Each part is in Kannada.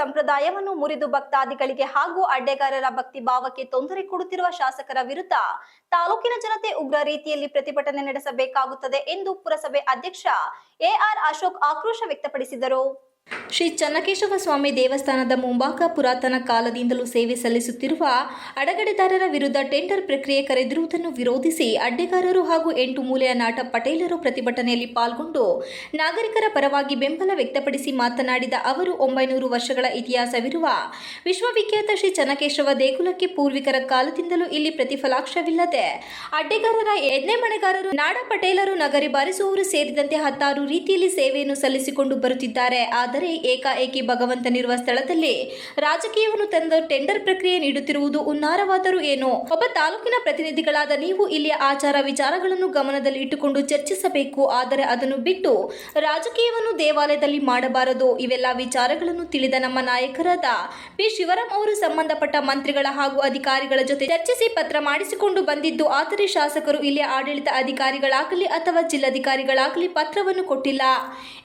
ಸಂಪ್ರದಾಯವನ್ನು ಮುರಿದು ಭಕ್ತಾದಿಗಳಿಗೆ ಹಾಗೂ ಅಡ್ಡೆಗಾರರ ಭಕ್ತಿ ಭಾವಕ್ಕೆ ತೊಂದರೆ ಕೊಡುತ್ತಿರುವ ಶಾಸಕರ ವಿರುದ್ಧ ತಾಲೂಕಿನ ಜನತೆ ಉಗ್ರ ರೀತಿಯಲ್ಲಿ ಪ್ರತಿಭಟನೆ ನಡೆಸಬೇಕಾಗುತ್ತದೆ ಎಂದು ಪುರಸಭೆ ಅಧ್ಯಕ್ಷ ಎಆರ್ ಅಶೋಕ್ ಆಕ್ರೋಶ ವ್ಯಕ್ತಪಡಿಸಿದರು. ಶ್ರೀ ಚನ್ನಕೇಶವ ಸ್ವಾಮಿ ದೇವಸ್ಥಾನದ ಮುಂಭಾಗ ಪುರಾತನ ಕಾಲದಿಂದಲೂ ಸೇವೆ ಸಲ್ಲಿಸುತ್ತಿರುವ ಅಡಗಡೆದಾರರ ವಿರುದ್ಧ ಟೆಂಡರ್ ಪ್ರಕ್ರಿಯೆ ಕರೆದಿರುವುದನ್ನು ವಿರೋಧಿಸಿ ಅಡ್ಡೆಗಾರರು ಹಾಗೂ ಎಂಟು ಮೂಲೆಯ ನಾಟ ಪಟೇಲರು ಪ್ರತಿಭಟನೆಯಲ್ಲಿ ಪಾಲ್ಗೊಂಡು ನಾಗರಿಕರ ಪರವಾಗಿ ಬೆಂಬಲ ವ್ಯಕ್ತಪಡಿಸಿ ಮಾತನಾಡಿದ ಅವರು, ಒಂಬೈನೂರು ವರ್ಷಗಳ ಇತಿಹಾಸವಿರುವ ವಿಶ್ವವಿಖ್ಯಾತ ಶ್ರೀ ಚನ್ನಕೇಶವ ದೇಗುಲಕ್ಕೆ ಪೂರ್ವಿಕರ ಕಾಲದಿಂದಲೂ ಇಲ್ಲಿ ಪ್ರತಿಫಲಾಕ್ಷವಿಲ್ಲದೆ ಅಡ್ಡೆಗಾರರ ಎಣ್ಣೆ ಮಣೆಗಾರರು, ನಾಡ ಪಟೇಲರು, ನಗರಿ ಬಾರಿಸುವವರು ಸೇರಿದಂತೆ ಹತ್ತಾರು ರೀತಿಯಲ್ಲಿ ಸೇವೆಯನ್ನು ಸಲ್ಲಿಸಿಕೊಂಡು ಬರುತ್ತಿದ್ದಾರೆ. ಆದರೆ ಏಕಾಏಕಿ ಭಗವಂತನಿರುವ ಸ್ಥಳದಲ್ಲಿ ರಾಜಕೀಯವನ್ನು ತಂದು ಟೆಂಡರ್ ಪ್ರಕ್ರಿಯೆ ನೀಡುತ್ತಿರುವುದು ಉನ್ನಾರವಾದರೂ ಏನೋ. ಒಬ್ಬ ತಾಲೂಕಿನ ಪ್ರತಿನಿಧಿಗಳಾದ ನೀವು ಇಲ್ಲಿಯ ಆಚಾರ ವಿಚಾರಗಳನ್ನು ಗಮನದಲ್ಲಿ ಇಟ್ಟುಕೊಂಡು ಚರ್ಚಿಸಬೇಕು. ಆದರೆ ಅದನ್ನು ಬಿಟ್ಟು ರಾಜಕೀಯವನ್ನು ದೇವಾಲಯದಲ್ಲಿ ಮಾಡಬಾರದು. ಇವೆಲ್ಲ ವಿಚಾರಗಳನ್ನು ತಿಳಿದ ನಮ್ಮ ನಾಯಕರಾದ ಪಿ. ಶಿವರಾಮ್ ಅವರು ಸಂಬಂಧಪಟ್ಟ ಮಂತ್ರಿಗಳ ಹಾಗೂ ಅಧಿಕಾರಿಗಳ ಜೊತೆ ಚರ್ಚಿಸಿ ಪತ್ರ ಮಾಡಿಸಿಕೊಂಡು ಬಂದಿದ್ದು, ಆದರೆ ಶಾಸಕರು ಇಲ್ಲಿಯ ಆಡಳಿತ ಅಧಿಕಾರಿಗಳಾಗಲಿ ಅಥವಾ ಜಿಲ್ಲಾಧಿಕಾರಿಗಳಾಗಲಿ ಪತ್ರವನ್ನು ಕೊಟ್ಟಿಲ್ಲ.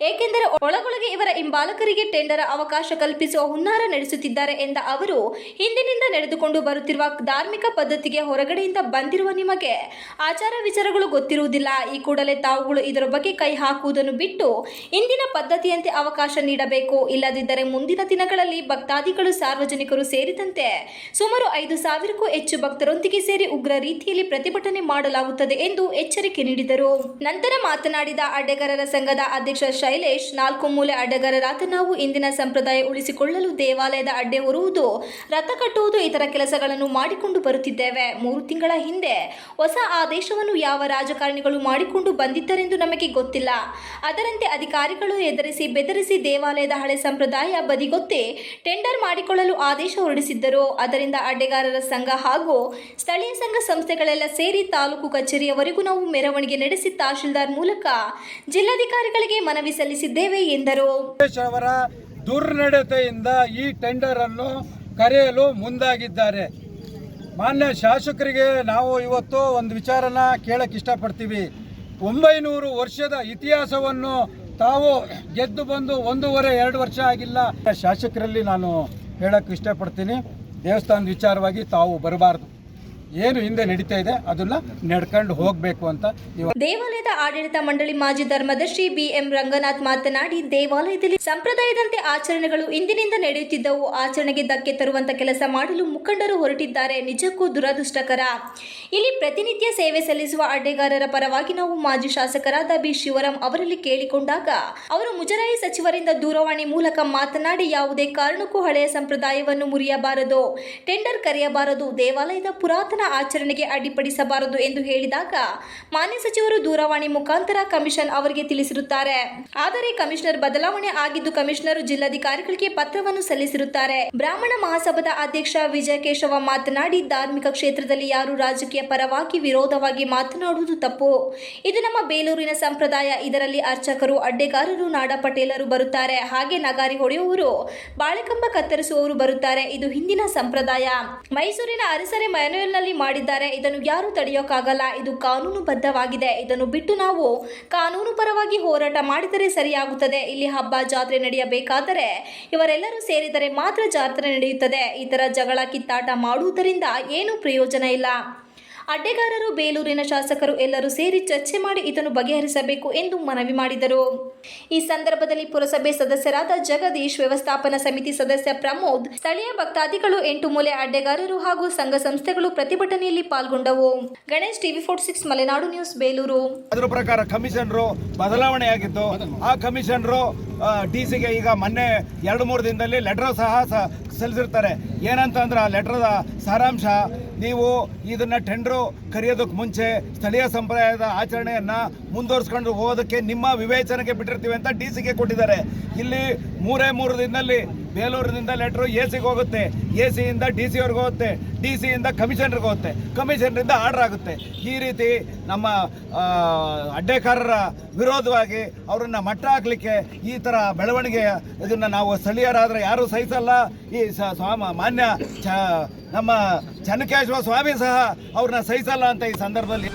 ಏಕೆಂದರೆ ಒಳಗೊಳಗೆ ಇವರ ಹಿಂಬಾಲಕರಿಗೆ ಟೆಂಡರ್ ಅವಕಾಶ ಕಲ್ಪಿಸುವ ಹುನ್ನಾರ ನಡೆಸುತ್ತಿದ್ದಾರೆ ಎಂದ ಅವರು, ಹಿಂದಿನಿಂದ ನಡೆದುಕೊಂಡು ಬರುತ್ತಿರುವ ಧಾರ್ಮಿಕ ಪದ್ಧತಿಗೆ ಹೊರಗಡೆಯಿಂದ ಬಂದಿರುವ ನಿಮಗೆ ಆಚಾರ ವಿಚಾರಗಳು ಗೊತ್ತಿರುವುದಿಲ್ಲ. ಈ ಕೂಡಲೇ ತಾವುಗಳು ಇದರ ಬಗ್ಗೆ ಕೈ ಹಾಕುವುದನ್ನು ಬಿಟ್ಟು ಇಂದಿನ ಪದ್ಧತಿಯಂತೆ ಅವಕಾಶ ನೀಡಬೇಕು. ಇಲ್ಲದಿದ್ದರೆ ಮುಂದಿನ ದಿನಗಳಲ್ಲಿ ಭಕ್ತಾದಿಗಳು, ಸಾರ್ವಜನಿಕರು ಸೇರಿದಂತೆ ಸುಮಾರು ಐದು ಸಾವಿರಕ್ಕೂ ಹೆಚ್ಚು ಭಕ್ತರೊಂದಿಗೆ ಸೇರಿ ಉಗ್ರ ರೀತಿಯಲ್ಲಿ ಪ್ರತಿಭಟನೆ ಮಾಡಲಾಗುತ್ತದೆ ಎಂದು ಎಚ್ಚರಿಕೆ ನೀಡಿದರು. ನಂತರ ಮಾತನಾಡಿದ ಅಡ್ಡೆಗಾರರ ಸಂಘದ ಅಧ್ಯಕ್ಷ ಶೈಲೇಶ್, ನಾಲ್ಕು ಮೂಲೆ ಅಡ್ಡೆಗಾರರಾದ ನಾವು ಇಂದಿನ ಸಂಪ್ರದಾಯ ಉಳಿಸಿಕೊಳ್ಳಲು ದೇವಾಲಯದ ಅಡ್ಡೆ ಹೊರುವುದು ರಥ ಕಟ್ಟುವುದು ಇತರ ಕೆಲಸಗಳನ್ನು ಮಾಡಿಕೊಂಡು ಬರುತ್ತಿದ್ದೇವೆ. ಮೂರು ತಿಂಗಳ ಹಿಂದೆ ಹೊಸ ಆದೇಶವನ್ನು ಯಾವ ರಾಜಕಾರಣಿಗಳು ಮಾಡಿಕೊಂಡು ಬಂದಿದ್ದರೆಂದು ನಮಗೆ ಗೊತ್ತಿಲ್ಲ. ಅದರಂತೆ ಅಧಿಕಾರಿಗಳು ಎದುರಿಸಿ ಬೆದರಿಸಿ ದೇವಾಲಯದ ಹಳೆ ಸಂಪ್ರದಾಯ ಬದಿಗೊತ್ತಿ ಟೆಂಡರ್ ಮಾಡಿಕೊಳ್ಳಲು ಆದೇಶ ಹೊರಡಿಸಿದ್ದರು. ಅದರಿಂದ ಅಡ್ಡೆಗಾರರ ಸಂಘ ಹಾಗೂ ಸ್ಥಳೀಯ ಸಂಘ ಸಂಸ್ಥೆಗಳೆಲ್ಲ ಸೇರಿ ತಾಲೂಕು ಕಚೇರಿಯವರೆಗೂ ನಾವು ಮೆರವಣಿಗೆ ನಡೆಸಿ ತಹಶೀಲ್ದಾರ್ ಮೂಲಕ ಜಿಲ್ಲಾಧಿಕಾರಿಗಳಿಗೆ ಮನವಿ ಸಲ್ಲಿಸಿದ್ದೇವೆ ಎಂದರು. ಸುರೇಶ್ ಅವರ ದುರ್ನಡತೆಯಿಂದ ಈ ಟೆಂಡರ್ ಅನ್ನು ಕರೆಯಲು ಮುಂದಾಗಿದ್ದಾರೆ. ಮಾನ್ಯ ಶಾಸಕರಿಗೆ ನಾವು ಇವತ್ತು ಒಂದು ವಿಚಾರನ ಕೇಳಕ್ಕೆ ಇಷ್ಟಪಡ್ತೀವಿ. ಒಂಬೈನೂರು ವರ್ಷದ ಇತಿಹಾಸವನ್ನು ತಾವು ಗೆದ್ದು ಬಂದು ಒಂದೂವರೆ, ಎರಡು ವರ್ಷ ಆಗಿಲ್ಲ. ಶಾಸಕರಲ್ಲಿ ನಾನು ಹೇಳಕ್ಕೆ ಇಷ್ಟಪಡ್ತೀನಿ. ದೇವಸ್ಥಾನದ ವಿಚಾರವಾಗಿ ತಾವು ಬರಬಾರ್ದು. ಏನು ಹಿಂದೆ ನಡೀತಾ ಇದೆ, ಅದನ್ನ ನಡ್ಕೊಂಡು ಹೋಗಬೇಕು ಅಂತ ದೇವಾಲಯದ ಆಡಳಿತ ಮಂಡಳಿ ಮಾಜಿ ಧರ್ಮದರ್ಶಿ ಬಿಎಂ ರಂಗನಾಥ್ ಮಾತನಾಡಿ, ದೇವಾಲಯದಲ್ಲಿ ಸಂಪ್ರದಾಯದಂತೆ ಆಚರಣೆಗಳು ಇಂದಿನಿಂದ ನಡೆಯುತ್ತಿದ್ದವು. ಆಚರಣೆಗೆ ಧಕ್ಕೆ ತರುವಂತ ಕೆಲಸ ಮಾಡಲು ಮುಖಂಡರು ಹೊರಟಿದ್ದಾರೆ. ನಿಜಕ್ಕೂ ದುರದೃಷ್ಟಕರ. ಇಲ್ಲಿ ಪ್ರತಿನಿತ್ಯ ಸೇವೆ ಸಲ್ಲಿಸುವ ಅಡ್ಡೆಗಾರರ ಪರವಾಗಿ ನಾವು ಮಾಜಿ ಶಾಸಕರಾದ ಬಿ. ಶಿವರಾಮ್ ಅವರಲ್ಲಿ ಕೇಳಿಕೊಂಡಾಗ, ಅವರು ಮುಜರಾಯಿ ಸಚಿವರಿಂದ ದೂರವಾಣಿ ಮೂಲಕ ಮಾತನಾಡಿ, ಯಾವುದೇ ಕಾರಣಕ್ಕೂ ಹಳೆಯ ಸಂಪ್ರದಾಯವನ್ನು ಮುರಿಯಬಾರದು, ಟೆಂಡರ್ ಕರೆಯಬಾರದು, ದೇವಾಲಯದ ಪುರಾತನ ಆಚರಣೆಗೆ ಅಡ್ಡಿಪಡಿಸಬಾರದು ಎಂದು ಹೇಳಿದಾಗ ಮಾನ್ಯ ಸಚಿವರು ದೂರವಾಣಿ ಮುಖಾಂತರ ಕಮಿಷನ್ ಅವರಿಗೆ ತಿಳಿಸಿರುತ್ತಾರೆ. ಆದರೆ ಕಮಿಷನರ್ ಬದಲಾವಣೆ ಆಗಿದ್ದು ಕಮಿಷನರ್ ಜಿಲ್ಲಾಧಿಕಾರಿಗಳಿಗೆ ಪತ್ರವನ್ನು ಸಲ್ಲಿಸಿರುತ್ತಾರೆ. ಬ್ರಾಹ್ಮಣ ಮಹಾಸಭಾದ ಅಧ್ಯಕ್ಷ ವಿಜಯ ಕೇಶವ ಮಾತನಾಡಿ, ಧಾರ್ಮಿಕ ಕ್ಷೇತ್ರದಲ್ಲಿ ಯಾರು ರಾಜಕೀಯ ಪರವಾಗಿ ವಿರೋಧವಾಗಿ ಮಾತನಾಡುವುದು ತಪ್ಪು. ಇದು ನಮ್ಮ ಬೇಲೂರಿನ ಸಂಪ್ರದಾಯ. ಇದರಲ್ಲಿ ಅರ್ಚಕರು, ಅಡ್ಡೆಗಾರರು, ನಾಡ ಪಟೇಲರು ಬರುತ್ತಾರೆ. ಹಾಗೆ ನಗಾರಿ ಹೊಡೆಯುವವರು, ಬಾಳೆಕಂಬ ಕತ್ತರಿಸುವವರು ಬರುತ್ತಾರೆ. ಇದು ಹಿಂದಿನ ಸಂಪ್ರದಾಯ. ಮೈಸೂರಿನ ಅರಸರೆ ಮಾಡಿದ್ದಾರೆ. ಇದನ್ನು ಯಾರು ತಡೆಯೋಕ್ಕಾಗಲ್ಲ ಇದು ಕಾನೂನುಬದ್ಧವಾಗಿದೆ. ಇದನ್ನು ಬಿಟ್ಟು ನಾವು ಕಾನೂನು ಪರವಾಗಿ ಹೋರಾಟ ಮಾಡಿದರೆ ಸರಿಯಾಗುತ್ತದೆ. ಇಲ್ಲಿ ಹಬ್ಬ, ಜಾತ್ರೆ ನಡೆಯಬೇಕಾದರೆ ಇವರೆಲ್ಲರೂ ಸೇರಿದರೆ ಮಾತ್ರ ಜಾತ್ರೆ ನಡೆಯುತ್ತದೆ. ಈ ಜಗಳ ಕಿತ್ತಾಟ ಮಾಡುವುದರಿಂದ ಏನೂ ಪ್ರಯೋಜನ ಇಲ್ಲ. ಅಡ್ಡೆಗಾರರು ಬೇಲೂರಿನ ಶಾಸಕರು ಎಲ್ಲರೂ ಸೇರಿ ಚರ್ಚೆ ಮಾಡಿ ಇದನ್ನು ಬಗೆಹರಿಸಬೇಕು ಎಂದು ಮನವಿ ಮಾಡಿದರು. ಈ ಸಂದರ್ಭದಲ್ಲಿ ಪುರಸಭೆ ಸದಸ್ಯರಾದ ಜಗದೀಶ್, ವ್ಯವಸ್ಥಾಪನಾ ಸಮಿತಿ ಸದಸ್ಯ ಪ್ರಮೋದ್, ಸ್ಥಳೀಯ ಭಕ್ತಾದಿಗಳು ಎಂಟು ಮೂಲೆ ಅಡ್ಡೆಗಾರರು ಹಾಗೂ ಸಂಘ ಸಂಸ್ಥೆಗಳು ಪ್ರತಿಭಟನೆಯಲ್ಲಿ ಪಾಲ್ಗೊಂಡವು. Ganesh, TV four six, Malenadu news, Belur. ಅದರ ಪ್ರಕಾರ ಕಮಿಷನರು ಬದಲಾವಣೆ ಆಗಿದ್ದು ಆ ಕಮಿಷನರು ಡಿ ಸಿಗೆ ಈಗ ಮೊನ್ನೆ ಎರಡು ಮೂರು ದಿನದಲ್ಲಿ ಲೆಟ್ರ್ ಸಹ ಸಲ್ಲಿಸಿರ್ತಾರೆ ಏನಂತ ಏನಂತಂದ್ರೆ ಆ ಲೆಟ್ರದ ಸಾರಾಂಶ ನೀವು ಇದನ್ನ ಟೆಂಡ್ರು ಕರೆಯೋದಕ್ಕೆ ಮುಂಚೆ ಸ್ಥಳೀಯ ಸಂಪ್ರದಾಯದ ಆಚರಣೆಯನ್ನ ಮುಂದುವರಿಸ್ಕೊಂಡು ಹೋಗೋದಕ್ಕೆ ನಿಮ್ಮ ವಿವೇಚನೆಗೆ ಬಿಟ್ಟಿರ್ತೀವಿ ಅಂತ ಡಿ ಸಿಗೆ ಕೊಟ್ಟಿದ್ದಾರೆ. ಇಲ್ಲಿ ಮೂರೇ ಮೂರು ದಿನದಲ್ಲಿ ಬೇಲೂರಿನಿಂದ ಲೆಟ್ರು ಎ ಸಿಗೆ ಹೋಗುತ್ತೆ. ಎ ಸಿಯಿಂದ ಡಿ ಸಿ ಅವ್ರಿಗೆ ಹೋಗುತ್ತೆ. ಡಿ ಸಿಯಿಂದ ಕಮಿಷನರ್ಗೆ ಹೋಗುತ್ತೆ. ಕಮಿಷನರಿಂದ ಆರ್ಡರ್ ಆಗುತ್ತೆ. ಈ ರೀತಿ ನಮ್ಮ ಅಡ್ಡೇಕಾರರ ವಿರೋಧವಾಗಿ ಅವರನ್ನು ಮಟ್ಟ ಹಾಕಲಿಕ್ಕೆ ಈ ಥರ ಬೆಳವಣಿಗೆ ಇದನ್ನು ನಾವು ಸ್ಥಳೀಯರಾದರೆ ಯಾರೂ ಸಹಿಸಲ್ಲ. ಈ ಸ್ವಾಮ, ಮಾನ್ಯ ಚ, ನಮ್ಮ ಚನ್ನಕೇಶ್ವರ ಸ್ವಾಮಿ ಸಹ ಅವ್ರನ್ನ ಸಹಿಸಲ್ಲ ಅಂತ ಈ ಸಂದರ್ಭದಲ್ಲಿ